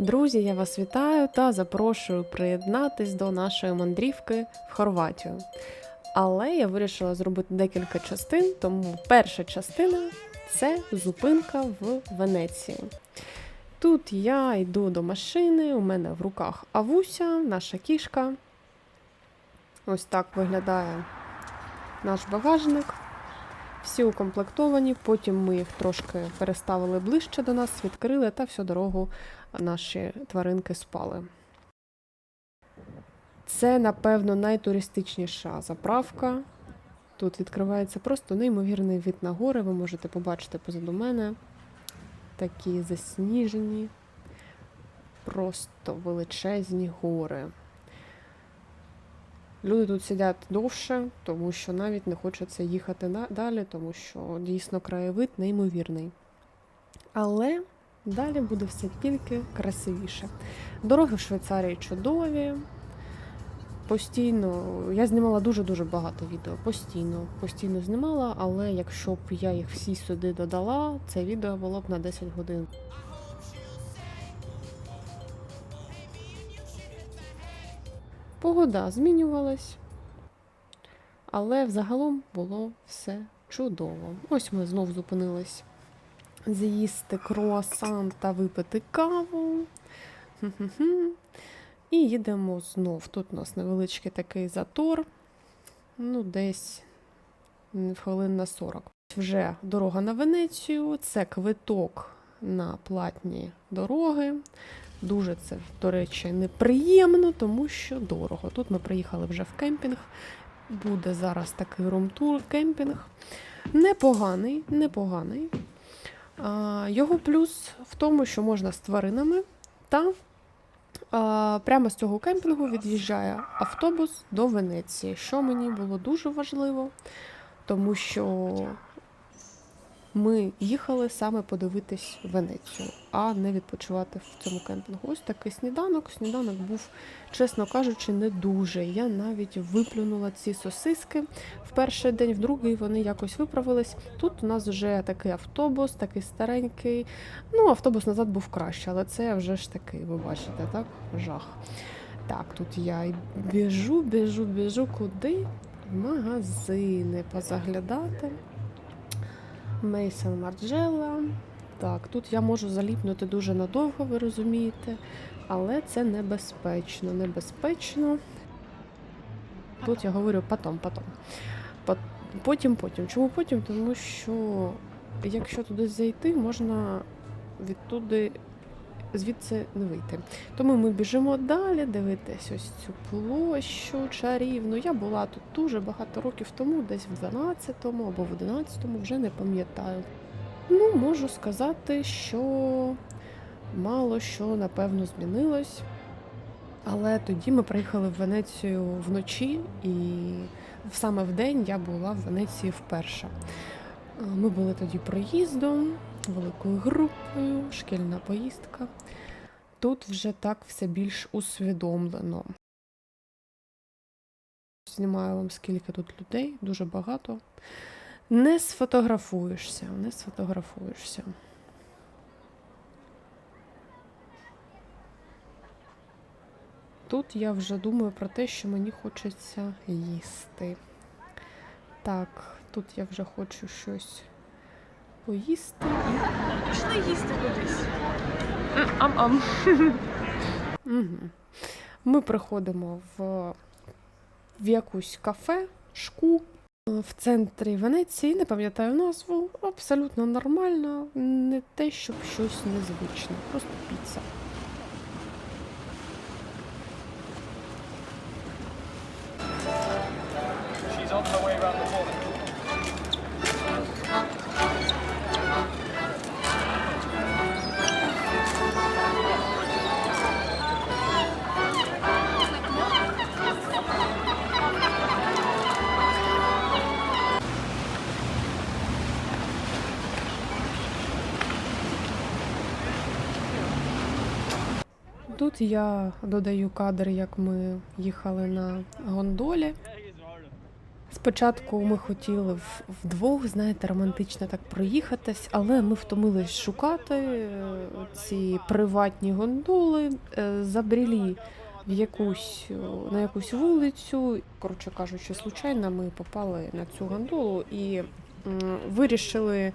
Друзі, я вас вітаю та запрошую приєднатись до нашої мандрівки в Хорватію. Але я вирішила зробити декілька частин, тому перша частина це зупинка в Венеції. Тут я йду до машини, у мене в руках Авуся, наша кішка. Ось так виглядає наш багажник. Всі укомплектовані, потім ми їх трошки переставили ближче до нас, відкрили та всю дорогу наші тваринки спали. Це, напевно, найтуристичніша заправка. Тут відкривається просто неймовірний вид на гори. Ви можете побачити позаду мене. Такі засніжені, просто величезні гори. Люди тут сидять довше, тому що навіть не хочеться їхати далі, тому що дійсно краєвид неймовірний. Але далі буде все тільки красивіше. Дороги в Швейцарії чудові. Постійно, я знімала дуже-дуже багато відео. Постійно, постійно знімала, але якщо б я їх всі сюди додала, це відео було б на 10 годин. Погода змінювалась, але взагалом було все чудово. Ось ми знов зупинились з'їсти круасан та випити каву. І їдемо знов. Тут у нас невеличкий такий затор, ну, десь хвилин на 40. Вже дорога на Венецію, це квиток на платні дороги. Дуже це, до речі, неприємно, тому що дорого. Тут ми приїхали вже в кемпінг. Буде зараз такий румтур, кемпінг. Непоганий, непоганий. Його плюс в тому, що можна з тваринами, та прямо з цього кемпінгу від'їжджає автобус до Венеції, що мені було дуже важливо, тому що ми їхали саме подивитись Венецію, а не відпочивати в цьому кемпінгу. Ось такий сніданок. Сніданок був, чесно кажучи, не дуже. Я навіть виплюнула ці сосиски в перший день, в другий вони якось виправились. Тут у нас вже такий автобус, такий старенький. Ну, автобус назад був краще, але це вже ж такий, ви бачите, так? Жах. Так, тут я біжу, біжу, біжу куди? В магазини позаглядати. Мейсон Марджела. Так, тут я можу заліпнути дуже надовго, ви розумієте, але це небезпечно. Небезпечно. Тут я говорю потом, потом. Потім, потім. Чому потім? Тому що якщо туди зайти, можна відтуди звідси не вийти. Тому ми біжимо далі, дивитись ось цю площу чарівну. Я була тут дуже багато років тому, десь в 12-му або в 11-му, вже не пам'ятаю. Ну, можу сказати, що мало що напевно змінилось. Але тоді ми приїхали в Венецію вночі, і саме в день я була в Венеції вперше. Ми були тоді проїздом, великою групою, шкільна поїздка. Тут вже так все більш усвідомлено. Знімаю вам, скільки тут людей, дуже багато. Не сфотографуєшся, не сфотографуєшся. Тут я вже думаю про те, що мені хочеться їсти. Так, тут я вже хочу щось поїсти. і. Пішли їсти кудись. Ам-ам. Ми приходимо в, в якусь кафе, шку е, в центрі Венеції, не пам'ятаю назву, абсолютно нормально, не те, щоб щось незвичне, просто піца. Тут я додаю кадр, як ми їхали на гондолі. Спочатку ми хотіли вдвох, знаєте, романтично так проїхатись, але ми втомились шукати е, ці приватні гондоли, е, забрілі в якусь, е, на якусь вулицю. Коротше кажучи, случайно ми попали на цю гондолу і вирішили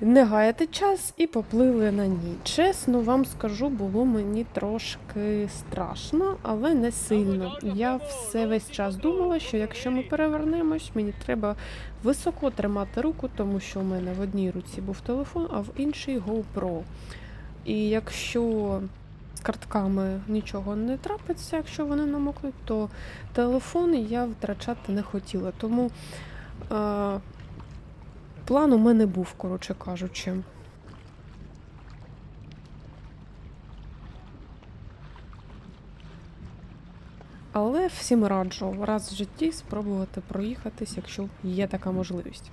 не гаяти час і поплили на ній. Чесно вам скажу, було мені трошки страшно, але не сильно. Я все весь час думала, що якщо ми перевернемось, мені треба високо тримати руку, тому що у мене в одній руці був телефон, а в іншій GoPro. І якщо з картками нічого не трапиться, якщо вони намокнуть, то телефон я втрачати не хотіла. Тому е, план у мене був, коротше кажучи. Але всім раджу раз в житті спробувати проїхатись, якщо є така можливість.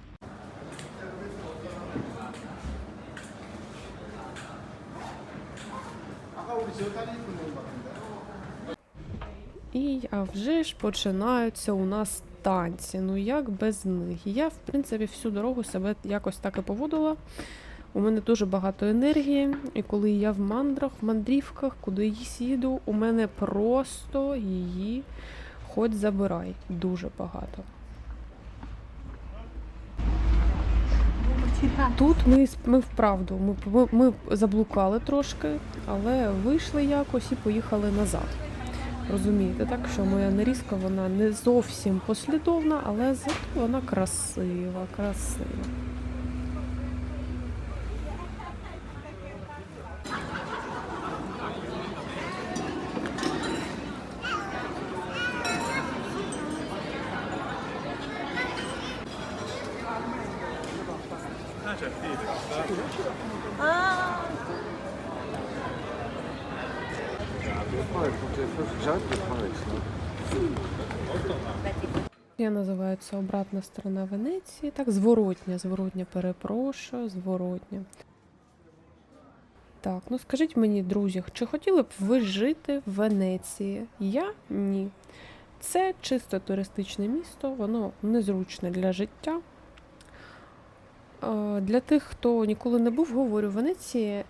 І а вже ж починаються у нас танці. Ну як без них? Я, в принципі, всю дорогу себе якось так і поводила. У мене дуже багато енергії, і коли я в мандрах, в мандрівках, куди їду, у мене просто її хоч забирай. Дуже багато. Тут ми, ми вправду, ми, ми заблукали трошки, але вийшли якось і поїхали назад. Розумієте, так що моя нарізка вона не зовсім послідовна, але зато вона красива, красива. Я називаю обратна сторона Венеції. Так, зворотня, зворотня, перепрошую, зворотня. Так, ну скажіть мені, друзі, чи хотіли б ви жити в Венеції? Я ні. Це чисто туристичне місто, воно незручне для життя. Е, Для тих, хто ніколи не був, говорю, Венеція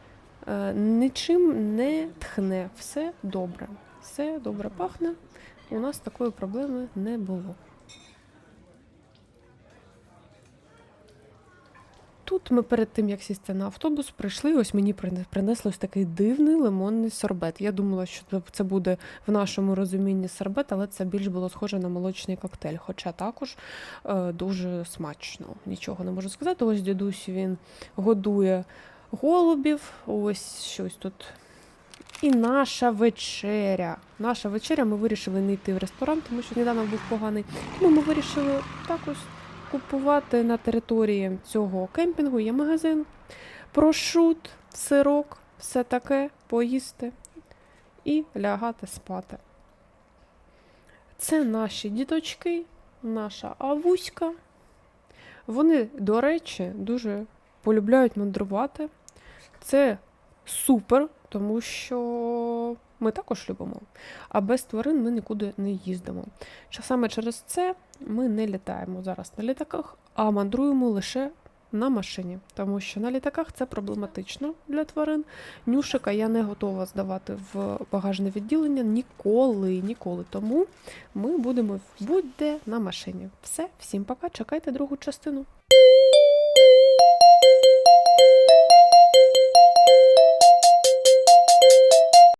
е, нічим не тхне. Все добре. Все добре пахне. У нас такої проблеми не було. Тут ми перед тим, як сісти на автобус, прийшли. Ось мені прине- принесли ось такий дивний лимонний сорбет. Я думала, що це буде в нашому розумінні сорбет, але це більш було схоже на молочний коктейль. Хоча також е, дуже смачно. Нічого не можу сказати. Ось дідусь він годує голубів. Ось щось тут. І наша вечеря. Наша вечеря. Ми вирішили не йти в ресторан, тому що сніданок був поганий. Тому ми вирішили також купувати на території цього кемпінгу. Є магазин, прошут, сирок, все таке, поїсти і лягати спати. Це наші діточки, наша авуська. Вони, до речі, дуже полюбляють мандрувати. Це супер, тому що ми також любимо. А без тварин ми нікуди не їздимо. Саме через це ми не літаємо зараз на літаках, а мандруємо лише на машині, тому що на літаках це проблематично для тварин. Нюшика я не готова здавати в багажне відділення ніколи, ніколи. Тому ми будемо будь-де на машині. Все, всім пока. Чекайте другу частину.